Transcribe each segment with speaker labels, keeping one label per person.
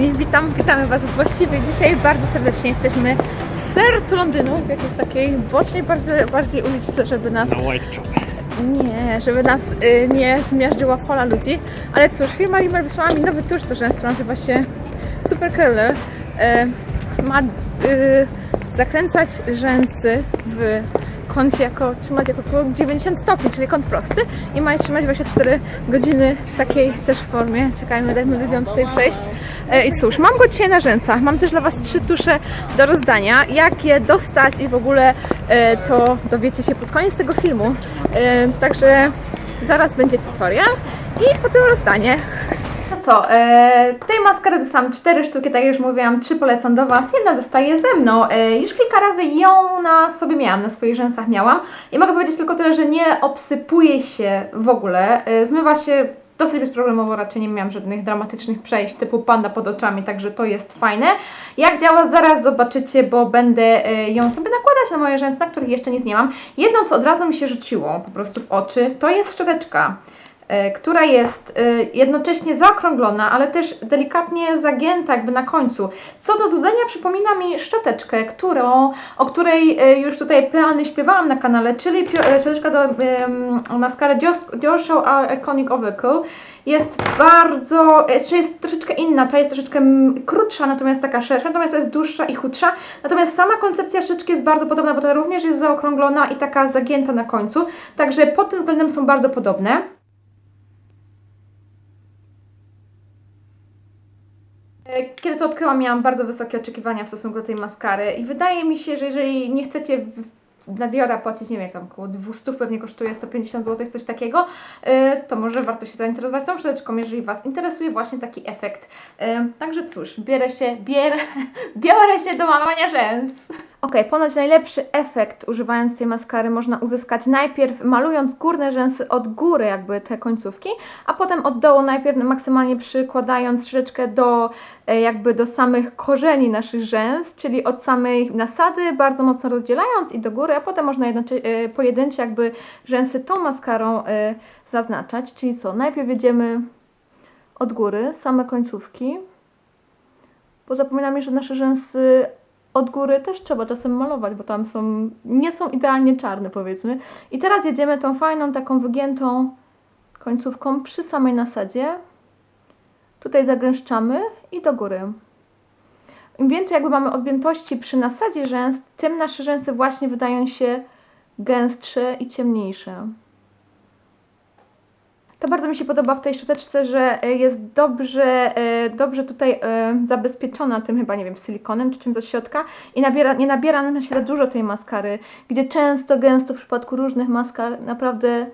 Speaker 1: kochani, witam, witamy Was właściwie dzisiaj bardzo serdecznie jesteśmy w sercu Londynu, w jakiejś takiej bocznej bardziej, bardziej uliczce, żeby nas
Speaker 2: Na Whitechapel.
Speaker 1: nie, żeby nas y, nie zmiażdżyła fala ludzi. Ale cóż, firma Rimmel wysłała mi nowy tusz do rzęs, który nazywa się Super Curler. Y, ma y, zakręcać rzęsy w kącie jako, trzymać jako około 90 stopni, czyli kąt prosty i ma je trzymać 24 godziny w takiej też formie. Czekajmy, dajmy ludziom tutaj przejść. E, I cóż, mam go dzisiaj na rzęsach. Mam też dla Was trzy tusze do rozdania. Jak je dostać i w ogóle e, to dowiecie się pod koniec tego filmu. E, Także zaraz będzie tutorial i potem rozdanie. Co, e, tej maskary dostałam cztery sztuki, tak jak już mówiłam, trzy polecam do Was, jedna zostaje ze mną. E, już kilka razy ją na sobie miałam, na swoich rzęsach miałam i mogę powiedzieć tylko tyle, że nie obsypuje się w ogóle, e, zmywa się dosyć bezproblemowo, raczej nie miałam żadnych dramatycznych przejść typu panda pod oczami, także to jest fajne. Jak działa, zaraz zobaczycie, bo będę e, ją sobie nakładać na moje rzęsa, których jeszcze nic nie mam. Jedno, co od razu mi się rzuciło po prostu w oczy, to jest szczoteczka która jest e, jednocześnie zaokrąglona, ale też delikatnie zagięta jakby na końcu. Co do złudzenia przypomina mi szczoteczkę, którą, o której e, już tutaj peany śpiewałam na kanale, czyli e, szczoteczka do em, maskary Dior- Show Iconic Overkill. Jest bardzo, e, jest troszeczkę inna, ta jest troszeczkę krótsza, natomiast taka szersza, natomiast jest dłuższa i chudsza. Natomiast sama koncepcja szczoteczki jest bardzo podobna, bo ta również jest zaokrąglona i taka zagięta na końcu. Także pod tym względem są bardzo podobne. Kiedy to odkryłam, miałam bardzo wysokie oczekiwania w stosunku do tej maskary i wydaje mi się, że jeżeli nie chcecie na Diora płacić, nie wiem, jak tam około 200, pewnie kosztuje 150 zł, coś takiego, e, to może warto się zainteresować tą szczoteczką, jeżeli Was interesuje właśnie taki efekt. E, Także cóż, bierę się, bierę, biorę się do malowania rzęs. Ok, ponoć najlepszy efekt używając tej maskary można uzyskać najpierw malując górne rzęsy od góry, jakby te końcówki, a potem od dołu najpierw maksymalnie przykładając troszeczkę do e, jakby do samych korzeni naszych rzęs, czyli od samej nasady bardzo mocno rozdzielając i do góry, a potem można e, pojedyncze jakby rzęsy tą maskarą e, zaznaczać, czyli co, najpierw jedziemy od góry, same końcówki, bo zapominamy, że nasze rzęsy od góry też trzeba czasem malować, bo tam są, nie są idealnie czarne powiedzmy. I teraz jedziemy tą fajną, taką wygiętą końcówką przy samej nasadzie. Tutaj zagęszczamy i do góry. Im więcej jakby mamy odgiętości przy nasadzie rzęs, tym nasze rzęsy właśnie wydają się gęstsze i ciemniejsze. To bardzo mi się podoba w tej szczoteczce, że e, jest dobrze, e, dobrze tutaj e, zabezpieczona tym chyba, nie wiem, silikonem czy czymś do środka i nabiera, nie nabiera nam się za dużo tej maskary, gdzie często, gęsto w przypadku różnych maskar naprawdę,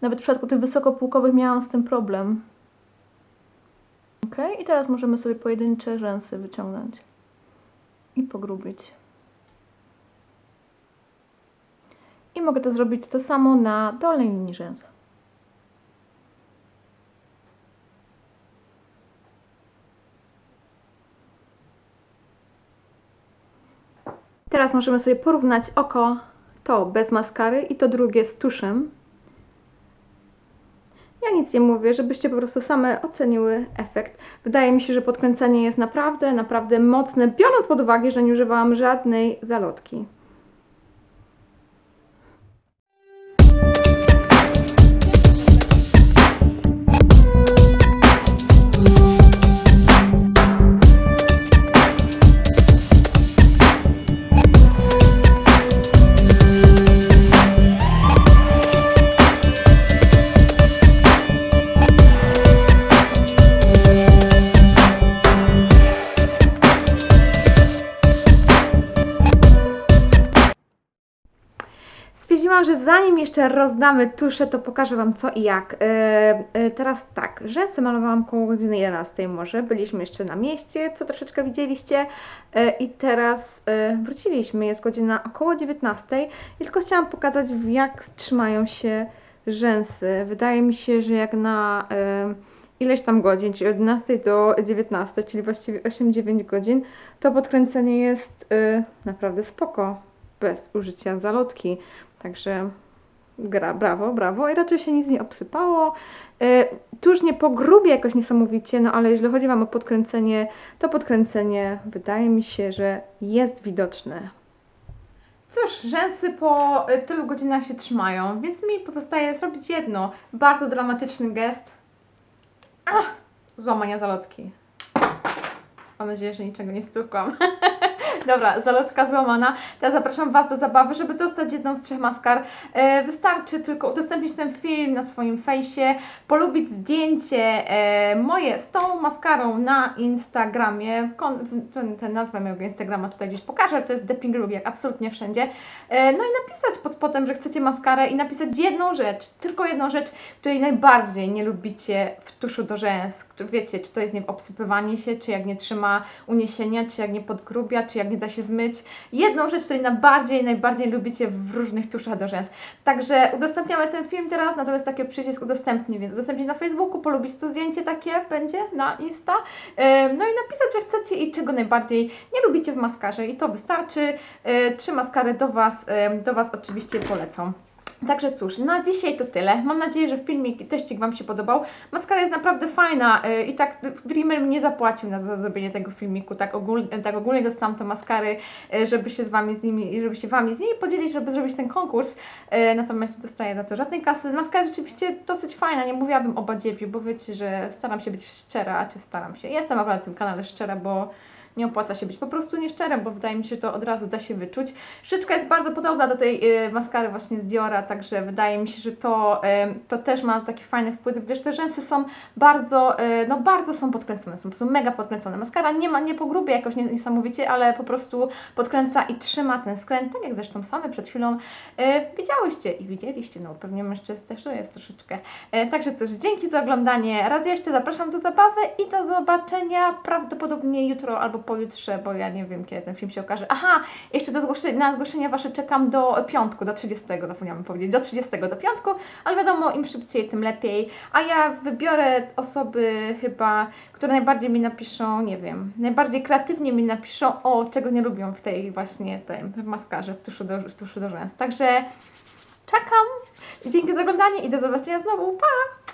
Speaker 1: nawet w przypadku tych wysokopółkowych miałam z tym problem. Ok, i teraz możemy sobie pojedyncze rzęsy wyciągnąć i pogrubić. I mogę to zrobić to samo na dolnej linii rzęsa. Teraz możemy sobie porównać oko to bez maskary i to drugie z tuszem. Ja nic nie mówię, żebyście po prostu same oceniły efekt. Wydaje mi się, że podkręcenie jest naprawdę, naprawdę mocne, biorąc pod uwagę, że nie używałam żadnej zalotki. Stwierdziłam, że zanim jeszcze rozdamy tusze, to pokażę Wam co i jak. E, e, teraz tak, rzęsy malowałam około godziny 11 może, byliśmy jeszcze na mieście, co troszeczkę widzieliście e, i teraz e, wróciliśmy, jest godzina około 19 i tylko chciałam pokazać jak trzymają się rzęsy. Wydaje mi się, że jak na e, ileś tam godzin, czyli od 11 do 19, czyli właściwie 8-9 godzin, to podkręcenie jest e, naprawdę spoko, bez użycia zalotki. Także gra, brawo, brawo. I raczej się nic nie obsypało. E, tuż nie pogrubię jakoś niesamowicie, no ale jeżeli chodzi Wam o podkręcenie, to podkręcenie wydaje mi się, że jest widoczne. Cóż, rzęsy po y, tylu godzinach się trzymają, więc mi pozostaje zrobić jedno bardzo dramatyczny gest. Ach, złamania zalotki. Mam nadzieję, że niczego nie stukłam. Dobra, zalotka złamana. Teraz zapraszam Was do zabawy, żeby dostać jedną z trzech maskar. E, wystarczy tylko udostępnić ten film na swoim fejsie, polubić zdjęcie e, moje z tą maskarą na Instagramie. Ten, nazwę mojego Instagrama tutaj gdzieś pokażę, to jest Depping Look, jak absolutnie wszędzie. E, no i napisać pod spodem, że chcecie maskarę i napisać jedną rzecz, tylko jedną rzecz, której najbardziej nie lubicie w tuszu do rzęs. Wiecie, czy to jest nie obsypywanie się, czy jak nie trzyma uniesienia, czy jak nie podgrubia, czy jak nie da się zmyć. Jedną rzecz, której najbardziej, najbardziej lubicie w różnych tuszach do rzęs. Także udostępniamy ten film teraz, natomiast taki przycisk udostępnij, więc udostępnić na Facebooku, polubić to zdjęcie takie będzie na Insta. No i napisać, że chcecie i czego najbardziej nie lubicie w maskarze i to wystarczy. Trzy maskary do Was, do Was oczywiście polecą. Także cóż, na dzisiaj to tyle. Mam nadzieję, że filmik teścik Wam się podobał. Maskara jest naprawdę fajna yy, i tak Rimmel mnie zapłacił na, za zrobienie tego filmiku. Tak, ogól, tak ogólnie dostałam te maskary, yy, żeby się z Wami z nimi, żeby się Wami z nimi podzielić, żeby zrobić ten konkurs. Natomiast nie dostaję za to żadnej kasy. Maskara jest rzeczywiście dosyć fajna, nie mówiłabym o badziewiu, bo wiecie, że staram się być szczera, a czy staram się. Jestem akurat na tym kanale szczera, bo nie opłaca się być po prostu nieszczerym, bo wydaje mi się, że to od razu da się wyczuć. Szyczka jest bardzo podobna do tej y, maskary właśnie z Diora, także wydaje mi się, że to, y, to też ma taki fajny wpływ, gdyż te rzęsy są bardzo, y, no bardzo są podkręcone, są, są mega podkręcone. Maskara nie ma, nie pogrubia jakoś nie- niesamowicie, ale po prostu podkręca i trzyma ten skręt, tak jak zresztą same przed chwilą y, widziałyście i widzieliście, no pewnie mężczyzn też to jest troszeczkę. Y, także cóż, dzięki za oglądanie. Raz jeszcze zapraszam do zabawy i do zobaczenia prawdopodobnie jutro albo pojutrze, bo ja nie wiem, kiedy ten film się okaże. Aha, jeszcze do zgłoszenia, na zgłoszenia Wasze czekam do piątku, do 30, zapomniałam powiedzieć, do 30 do piątku, ale wiadomo, im szybciej, tym lepiej. A ja wybiorę osoby chyba, które najbardziej mi napiszą, nie wiem, najbardziej kreatywnie mi napiszą, o czego nie lubią w tej właśnie tej maskarze, w tuszu do, w tuszu do rzęs. Także czekam. Dzięki za oglądanie i do zobaczenia znowu. Pa!